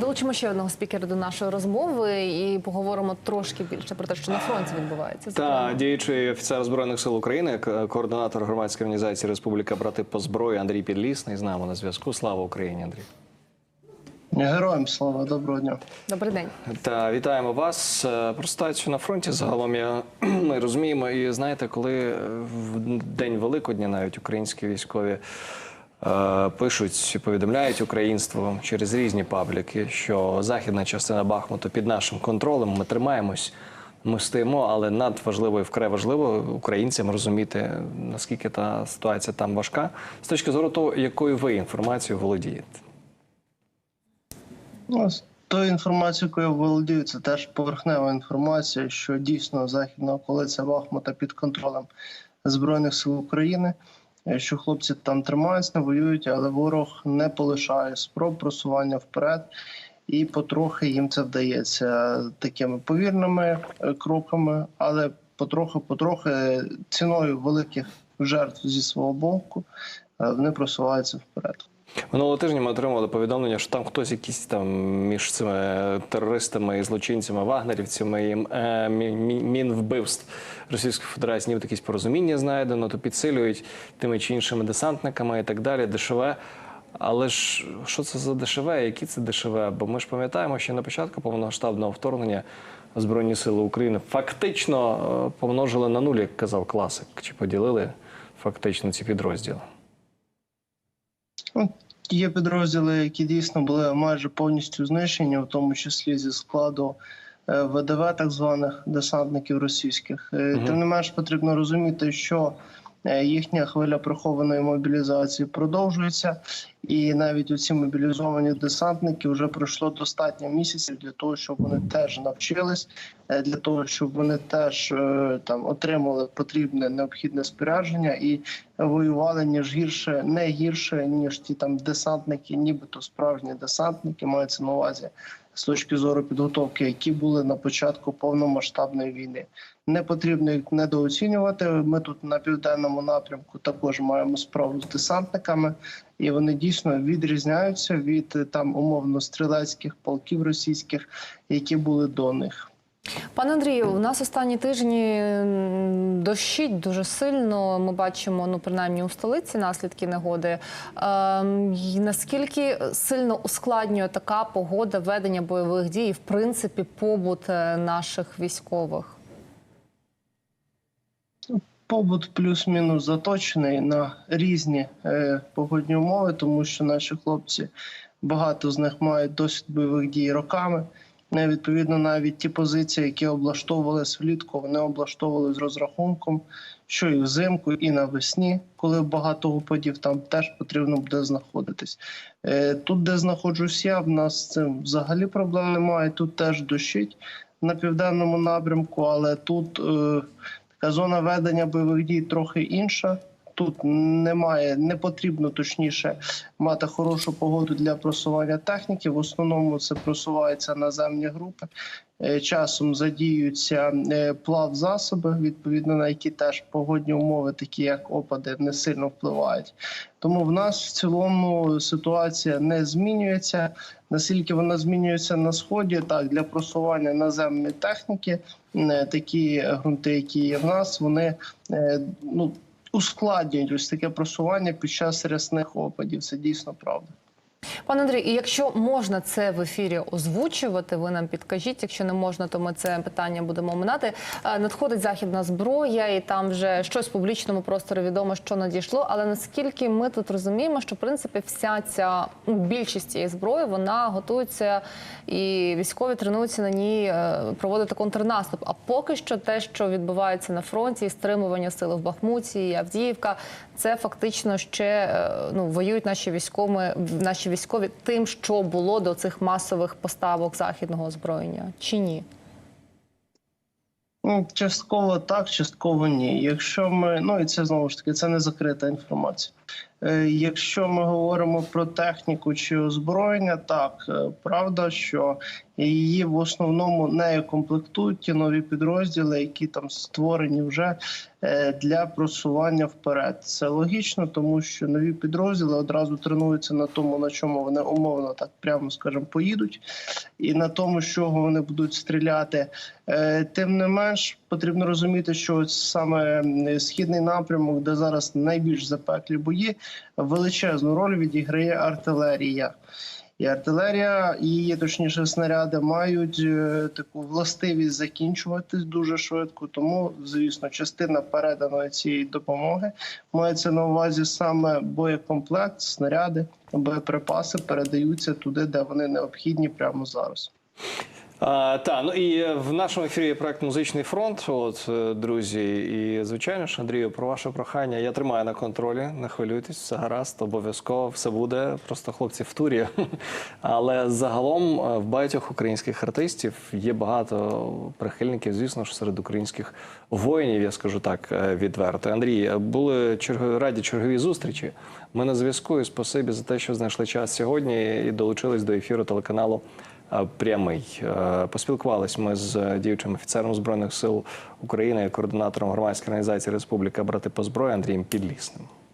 Долучимо ще одного спікера до нашої розмови і поговоримо трошки більше про те, що на фронті відбувається. Та діючий офіцер збройних сил України, координатор громадської організації Республіка Брати по зброї Андрій Підлісний з нами на зв'язку. Слава Україні, Андрій. Героям слава, доброго дня. Добрий день. Та вітаємо вас. Е, Про ситуацію на фронті загалом я ми розуміємо. І знаєте, коли е, в день Великодня навіть українські військові пишуть, повідомляють українство через різні пабліки, що західна частина Бахмуту під нашим контролем. Ми тримаємось. Ми стоїмо, але надважливо і вкрай важливо українцям розуміти, наскільки та ситуація там важка, з точки зору того, якою ви інформацією володієте. Ну, тою інформацією, якою володію, це теж поверхнева інформація, що дійсно західна околиця Бахмута під контролем Збройних сил України, е, що хлопці там тримаються, воюють, але ворог не полишає спроб просування вперед. І потрохи їм це вдається такими повірними е, кроками, але потрохи-потрохи ціною великих жертв зі свого боку е, вони просуваються вперед. Минулого тижня ми отримали повідомлення, що там хтось якісь там між цими терористами і злочинцями, вагнерівцями і е, мі- мі- мінвбивств Російської Федерації, нібито якісь порозуміння знайдено, то підсилюють тими чи іншими десантниками і так далі. Дешеве. Але ж що це за дешеве? Які це дешеве? Бо ми ж пам'ятаємо, що на початку повномасштабного вторгнення Збройні Сили України фактично е, помножили на нуль, як казав класик, чи поділили фактично ці підрозділи. Є підрозділи, які дійсно були майже повністю знищені, в тому числі зі складу е, ВДВ, так званих десантників російських. Угу. Тим не менш, потрібно розуміти, що е, їхня хвиля прихованої мобілізації продовжується, і навіть оці мобілізовані десантники вже пройшло достатньо місяців для того, щоб вони теж навчились, е, для того, щоб вони теж е, там отримали потрібне необхідне спорядження і воювали ніж гірше, не гірше ніж ті там десантники, нібито справжні десантники, мається на увазі з точки зору підготовки, які були на початку повномасштабної війни. Не потрібно їх недооцінювати. Ми тут на південному напрямку також маємо справу з десантниками, і вони дійсно відрізняються від е, там умовно стрілецьких полків російських, які були до них. Пане Андрію, у нас останні тижні дощить дуже сильно. Ми бачимо, ну принаймні у столиці наслідки негоди. Й наскільки сильно ускладнює така погода ведення бойових дій, в принципі, побут е, наших військових? Побут плюс-мінус заточений на різні е, погодні умови, тому що наші хлопці багато з них мають досвід бойових дій роками. Е, Відповідно, навіть ті позиції, які облаштовували влітку, вони облаштовували з розрахунком, що і взимку, і навесні, коли багато опадів, там теж потрібно буде знаходитись. Е, Тут, де знаходжусь я, в нас з цим взагалі проблем немає. Тут теж дощить на південному напрямку, але тут. Така зона ведення бойових дій трохи інша. Тут немає, не потрібно точніше мати хорошу погоду для просування техніки. В основному це просуваються наземні групи. Е, Часом задіюються е, плав засоби, відповідно на які теж погодні умови, такі як опади, не сильно впливають. Тому в нас в цілому ситуація не змінюється. Наскільки вона змінюється на сході, так для просування наземної техніки, е, такі ґрунти, які є в нас, вони ну ускладнюють ось таке просування під час рясних опадів. Це дійсно правда. Пане Андрій, якщо можна це в ефірі озвучувати, ви нам підкажіть. Якщо не можна, то ми це питання будемо оминати. Е, Надходить західна зброя, і там вже щось в публічному просторі відомо, що надійшло. Але наскільки ми тут розуміємо, що в принципі вся ця ну, більшість цієї зброї вона готується і військові тренуються на ній е, проводити контрнаступ. А поки що те, що відбувається на фронті, і стримування сили в Бахмуті, і Авдіївка, це фактично ще е, ну воюють наші військові, наші військові тим, що було до цих масових поставок західного озброєння, чи ні? Ну, частково так, частково ні. Якщо ми ну і це знову ж таки це не закрита інформація. Е, Якщо ми говоримо про техніку чи озброєння, так е, правда, що її в основному не комплектують ті нові підрозділи, які там створені вже е, для просування вперед. Це логічно, тому що нові підрозділи одразу тренуються на тому, на чому вони умовно так прямо скажемо поїдуть, і на тому, з чого вони будуть стріляти. Тим не менш, потрібно розуміти, що саме східний напрямок, де зараз найбільш запеклі бої, величезну роль відіграє артилерія. І артилерія, її точніше снаряди мають е, таку властивість закінчуватись дуже швидко. Тому, звісно, частина переданої цієї допомоги мається на увазі саме боєкомплект, снаряди, боєприпаси передаються туди, де вони необхідні прямо зараз. А, та, ну і в нашому ефірі проект Музичний фронт. От, е, друзі, і звичайно ж, Андрію, про ваше прохання. Я тримаю на контролі, не хвилюйтесь, все гаразд, обов'язково все буде. Просто хлопці в турі. Але загалом е, в багатьох українських артистів є багато прихильників, звісно ж, серед українських воїнів, я скажу так е, відверто. Андрій, були чергові раді чергові зустрічі. Ми на зв'язку і спасибі за те, що знайшли час сьогодні і долучились до ефіру телеканалу прямий. Поспілкувалися ми з е, діючим офіцером збройних сил України, координатором громадської організації Республіка Брати по зброї Андрієм Підлісним.